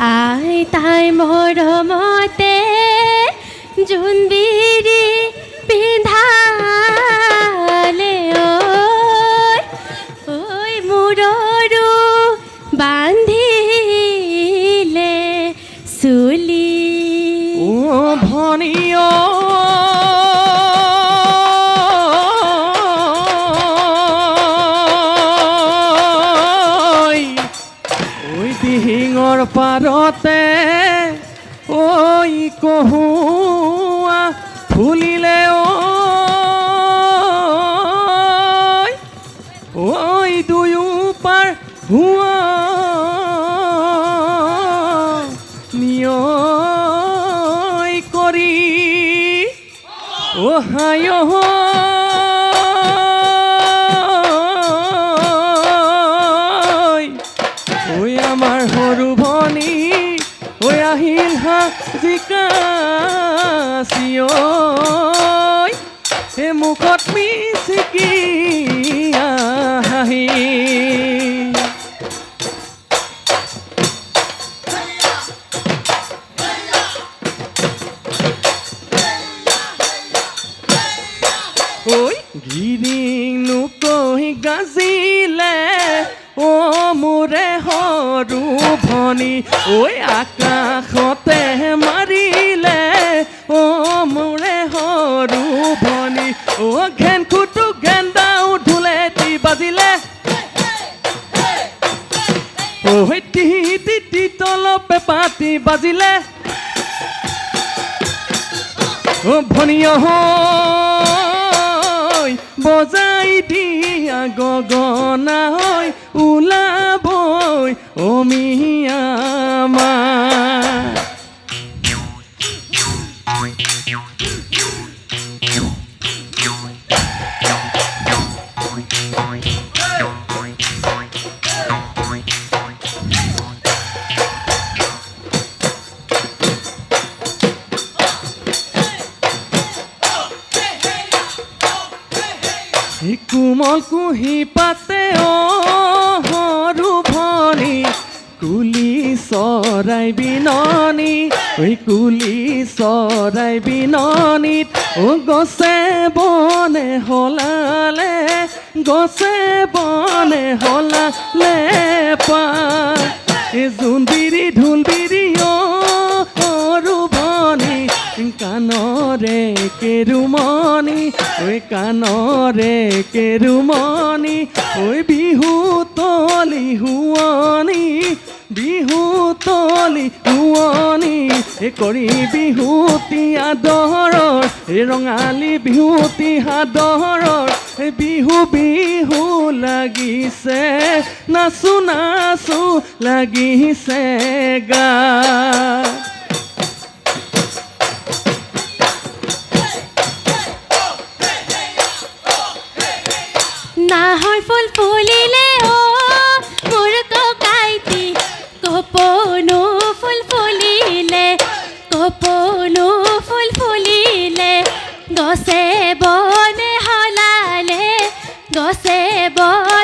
তাই মৰমতে জোনবিৰি পিন্ধালে ঐ ঐ মূৰৰো বান্ধিলে চুলি ও ভনীয় দিহিঙৰ পাৰতে ঐ কহুৱা ফুলিলে ঐ দুয়ো পাৰ হোৱা নিয়ই কৰি অহায় ঐ হাজিকা চিঞই হে মুখত মিচিকি হাঁহি। ঐ ভনীয় হয় বজাই দিয়া গগনা হৈ ওলাবই অমিয়ামা এই কোমল কুহি পাতে অ সৰু ভনী, কুলি চৰাই বিননি ঐ কুলি চৰাই বিননিত অ গছে বনে হলালে গছে বনে হলালে পা। জোনবিৰি ঢোলবিৰি কাণৰে কেৰুমণি ঐ কাণৰে কেৰুমণি ঐ বিহু তলি হুৱনি বিহু তলি হুৱনি এ কৰি বিহুতি আদৰৰ এই ৰঙালী বিহুতি সাদৰৰ এই বিহু বিহু লাগিছে, নাচো নাচো লাগিছে গা। নাহৰ ফুল ফুলিলে অ মোৰ ককাইটি কপনো ফুল ফুলিলে, কপনো ফুল ফুলিলে গছে বনে হলালে গছে বনে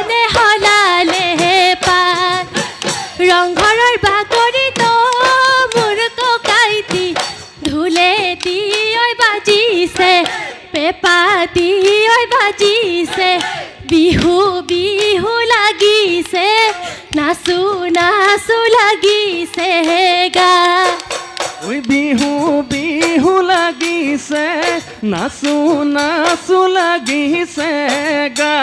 নাচো নাচো লাগিছে গা ঐ বিহু বিহু লাগিছে নাচু নাচু লাগিছে গা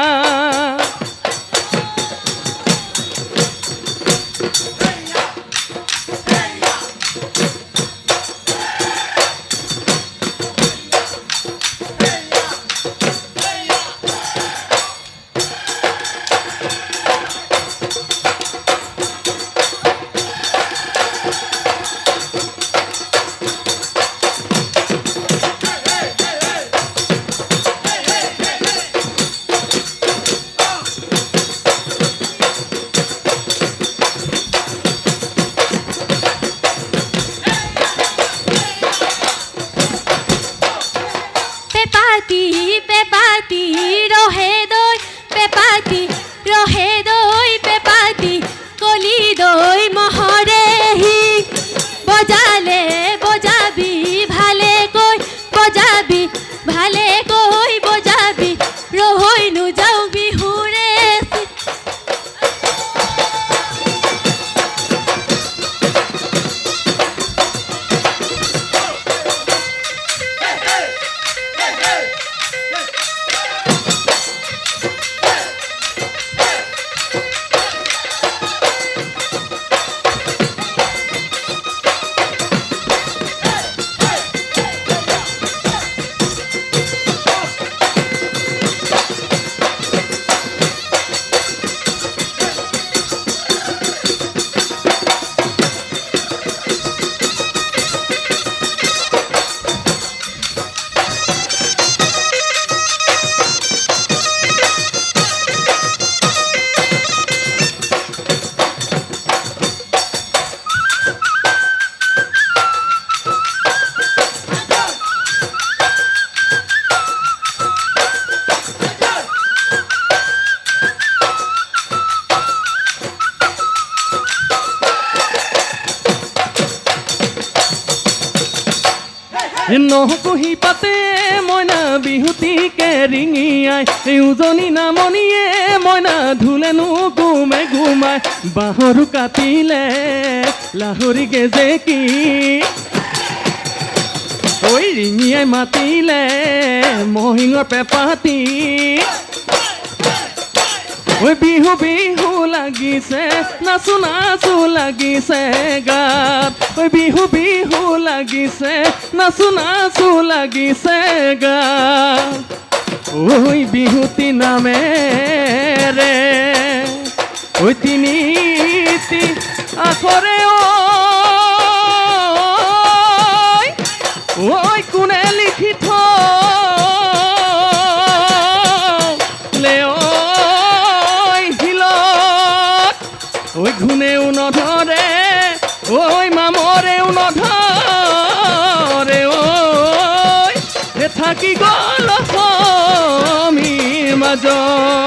নহকুহি পাতে মইনা বিহুতিকে ৰিঙিয়াই উজনি নামনিয়ে মইনা ধুলেনো গুমে গুমাই, বাঁহৰো কাটিলে লাহৰি গেজেকি ঐ ৰিঙিয়াই মাতিলে মহিঙৰ পেপাতি। ঐ বিহু বিহু লাগিছে, নাচো নাচো লাগিছে গাত ওই বিহু বিহু লাগিছে, নাচো নাচো লাগিছে গাত ওই বিহুতি নামেৰে ঐ তিনি আখৰে ঐ এ